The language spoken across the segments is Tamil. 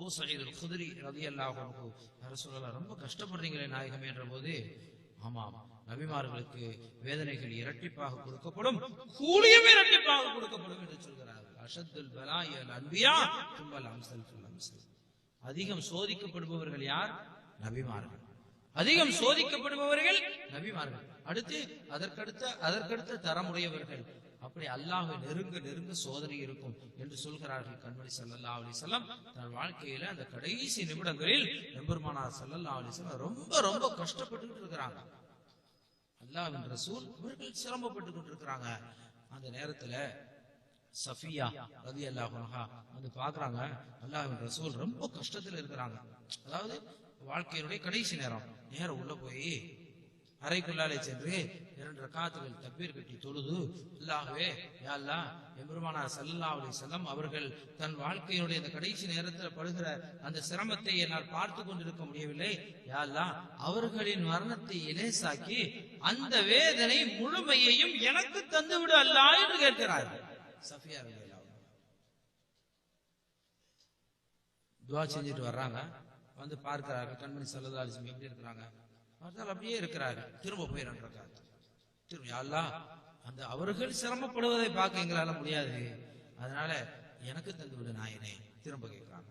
அபு சயீத் குதிரி ரதி அன்ஹு. ரொம்ப கஷ்டப்படுறீங்களே நாயகம் என்ற போது ஆமாம் நபிமார்களுக்கு வேதனைகள் இரட்டிப்பாக கொடுக்கப்படும் கூலியும் இரட்டிப்பாக கொடுக்கப்படும் என்று சொல்கிறார்கள் அஷத்துல் பலாயல் அன்பியா தும்பல் அம்சல் அம்சல். அதிகம் சோதிக்கப்படுபவர்கள் யார்? நபிமார்கள். அதிகம் சோதிக்கப்படுபவர்கள் நபிமார்கள். அடுத்து அதற்கடுத்த அதற்கடுத்த தரமுடையவர்கள் அப்படி அல்லாஹ்வை நெருங்க நெருங்க சோதனை இருக்கும் என்று சொல்கிறார்கள் கண்மணி சல்லல்லா அலிசல்லாம் தன் வாழ்க்கையில அந்த கடைசி நிமிடங்களில் எம்பெருமானார் சல்லல்லா அலிசல்லாம் ரொம்ப ரொம்ப கஷ்டப்பட்டுக்கிட்டு இருக்கிறாங்க. அல்லாவின் ரசூல் இவர்கள் சிரமப்பட்டு கொண்டிருக்கிறாங்க அந்த நேரத்துல சஃபியா ரதி அல்லாஹா வந்து பாக்குறாங்க அல்லாவின் ரசூல் ரொம்ப கஷ்டத்துல இருக்கிறாங்க. அதாவது வாழ்க்கையினுடைய கடைசி நேரம். நேரம் உள்ள போய் அறைக்குள்ளாலே சென்று இரண்டு ரக்காத்துகள் தப்பீர் கட்டி தொழுது அல்லாகவே யாழ்லா எம்பெருமானார் சல்லா அலி செல்லம் அவர்கள் தன் வாழ்க்கையினுடைய இந்த கடைசி நேரத்தில் படுகிற அந்த சிரமத்தை என்னால் பார்த்து கொண்டிருக்க முடியவில்லை. யாழ்லா அவர்களின் மரணத்தை இலேசாக்கி அந்த வேதனை முழுமையையும் எனக்கு தந்துவிடு அல்லா என்று கேட்கிறார்கள் சஃபியா துவா செஞ்சுட்டு வர்றாங்க. வந்து பார்க்கிறார்கள் கண்மணி சல்லா எப்படி இருக்கிறாங்க? பார்த்தால் அப்படியே இருக்கிறாரு. திரும்ப போய் ரெண்டு ரக்காத் திரும்ப யா அல்லாஹ் அந்த அவர்கள் சிரமப்படுவதை பார்க்க எங்களால முடியாது. அதனால எனக்கு தந்து விடு நாயனே. திரும்ப கேட்கிறாங்க.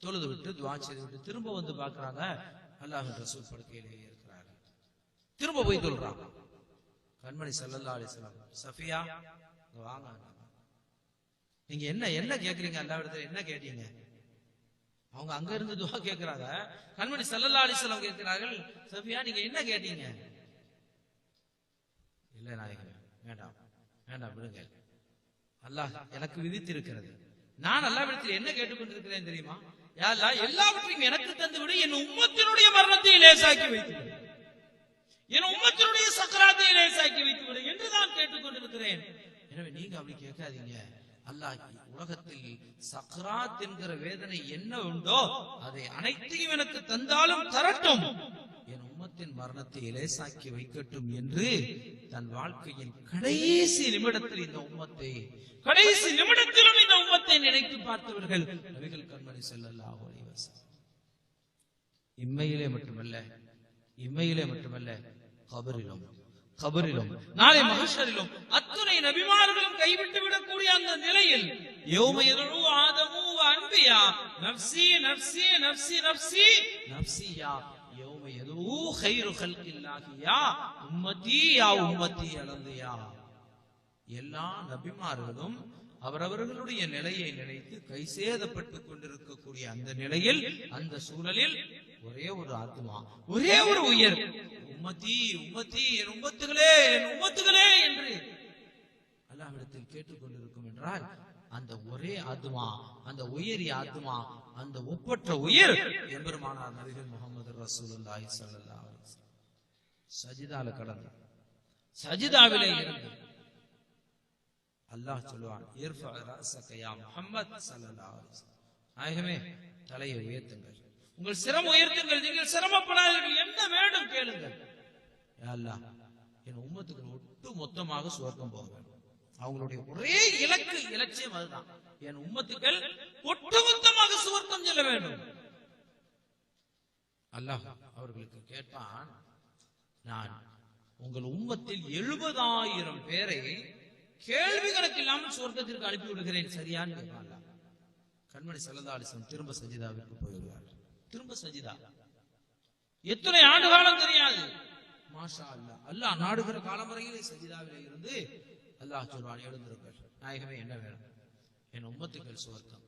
தொழுது விட்டு துவா செய்து விட்டு திரும்ப வந்து பார்க்கறாங்க. அல்லாஹ் ரசூல் படுக்கையிலேயே இருக்கிறாரு. திரும்ப போய் சொல்றாங்க கண்மணி சல்லல்லா அலிஸ்லாம் சஃபியா வாங்க நீங்க என்ன என்ன கேக்குறீங்க? எல்லா இடத்துல என்ன கேட்டீங்க? அவங்க அங்க இருந்து துவா கேட்கிறாங்க கண்மணி சல்லல்லா அலிசலம் கேட்கிறார்கள் சஃபியா நீங்க என்ன கேட்டீங்க? இல்ல நாயகன் வேண்டாம். வேண்டாம் விடுங்க. அல்லாஹ் எனக்கு விதித்திருக்கிறது. நான் அல்லாவிடத்தில் என்ன கேட்டுக்கொண்டிருக்கிறேன் தெரியுமா? யாரா எல்லாவற்றையும் எனக்கு தந்து விடு என் உம்மத்தினுடைய மரணத்தை லேசாக்கி வைத்து என் உம்மத்தினுடைய சக்கராத்தை லேசாக்கி வைத்து விடு என்று நான் கேட்டுக்கொண்டிருக்கிறேன். எனவே நீங்க அப்படி கேட்காதீங்க. அல்லாஹ் உலகத்தில் சக்ராத் என்கிற வேதனை என்ன உண்டோ அதை அனைத்தையும் எனக்கு தந்தாலும் தரட்டும். என் உம்மத்தின் மரணத்தை இலேசாக்கி வைக்கட்டும் என்று தன் வாழ்க்கையின் கடைசி நிமிடத்தில் இந்த உம்மத்தை கடைசி நிமிடத்திலும் இந்த உம்மத்தை நினைத்து பார்த்தவர்கள் நபிகள் கண்மணி ஸல்லல்லாஹு இம்மையிலே மட்டுமல்ல இம்மையிலே மட்டுமல்ல கபரிலும் கபரிலும் நாளை மகஷரிலும் அத்துணை நபிமார்களும் கைவிட்டு விடக்கூடிய அந்த நிலையில் யௌம யதுஉ ஆதமு அன்பியா உம்மதி யா உம்மதி அலந்தியா எல்லா நபிமார்களும் அவரவர்களுடைய நிலையை நினைத்து கைசேதப்பட்டுக் கொண்டிருக்கக்கூடிய அந்த நிலையில் அந்த சூழலில் ஒரே ஒரு ஆத்மா ஒரே ஒரு உயர் உம்மத்தி உம்மத்தி என் உம்மத்துகளே என் உம்மத்துகளே என்று அல்லாவிடத்தில் கேட்டுக்கொண்டிருக்கும் என்றால் அந்த ஒரே ஆத்மா அந்த உயரிய ஆத்மா அந்த ஒப்பற்ற உயிர் எம்பெருமானார் நபிகள் முகமது ரசூலுல்லாஹி ஸல்லல்லாஹு அலைஹி வஸல்லம். சஜிதால கடந்து சஜிதாவிலே இருந்து அல்லாஹ் சொல்லுவான் இர்ஃபா ரஅஸக யா முஹம்மத் ஸல்லல்லாஹு அலைஹி வஸல்லம். நாயகமே தலையை உயர்த்துங்கள். உங்கள் சிரம் உயர்த்துங்கள் நீங்கள் சிரமப்படாதீர்கள் என்ன வேண்டும் கேளுங்கள் அல்லா என் உம்மத்துக்கு ஒட்டு மொத்தமாக சுவர்க்கம் போக வேண்டும் அவங்களுடைய ஒரே இலக்கு இலட்சியம் அதுதான். என் உம்மத்துக்கள் ஒட்டுமொத்தமாக சுவர்க்கம் செல்ல வேண்டும். அல்லாஹ் அவர்களுக்கு கேட்பான் நான் உங்கள் உம்மத்தில் எழுபதாயிரம் பேரை கேள்வி கணக்கு இல்லாமல் சொர்க்கத்திற்கு அனுப்பி விடுகிறேன் சரியான்னு கேட்பான் கண்மணி சல்லதாலிசம் திரும்ப சஜிதாவிற்கு போய்விடுவார் திரும்ப சஜிதா. எத்தனை ஆண்டு காலம் தெரியாது. மாஷா அல்லா அல்லாஹ் நாடுகிற காலம் வரையிலே சஜிதாவிலே இருந்து அல்லாஹ் சொல்வான் எழுந்திருங்கள். நாயகமே என்ன வேணும்? என் உம்மத்துக்கள் சுவர்த்தம்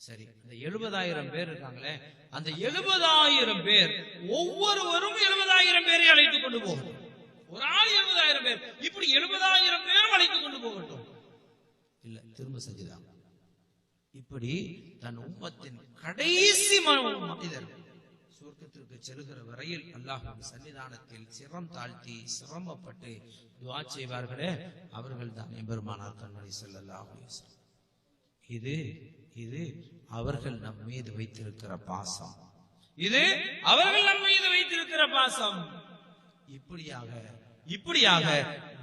சரி இந்த எழுபதாயிரம் பேர் இருக்காங்களே அந்த எழுபதாயிரம் பேர் ஒவ்வொருவரும் எழுபதாயிரம் பேரை அழைத்துக் கொண்டு போகட்டும். ஒரு ஆள் எழுபதாயிரம் பேர் இப்படி எழுபதாயிரம் பேரும் அழைத்துக் கொண்டு போகட்டும். இல்ல திரும்ப சஜிதா. இப்படி தன் உம்மத்தின் கடைசி மனிதர்கள் மனிதர் சொர்க்கத்திற்கு செல்கிற வரையில் அல்லாஹும் சன்னிதானத்தில் சிரம் தாழ்த்தி சிரமப்பட்டு துவா செய்வார்களே அவர்கள் தான் எம்பெருமானார் கண்மணி ஸல்லல்லாஹு இது இது அவர்கள் நம் மீது வைத்திருக்கிற பாசம். இது அவர்கள் நம் மீது வைத்திருக்கிற பாசம். இப்படியாக இப்படியாக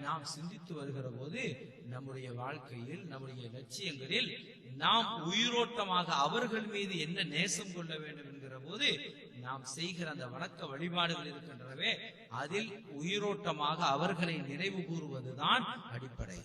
நாம் சிந்தித்து வருகிற போது நம்முடைய வாழ்க்கையில் நம்முடைய லட்சியங்களில் நாம் உயிரோட்டமாக அவர்கள் மீது என்ன நேசம் கொள்ள வேண்டும் என்கிற போது நாம் செய்கிற அந்த வணக்க வழிபாடுகள் இருக்கின்றனவே அதில் உயிரோட்டமாக அவர்களை நினைவு கூறுவதுதான் அடிப்படை.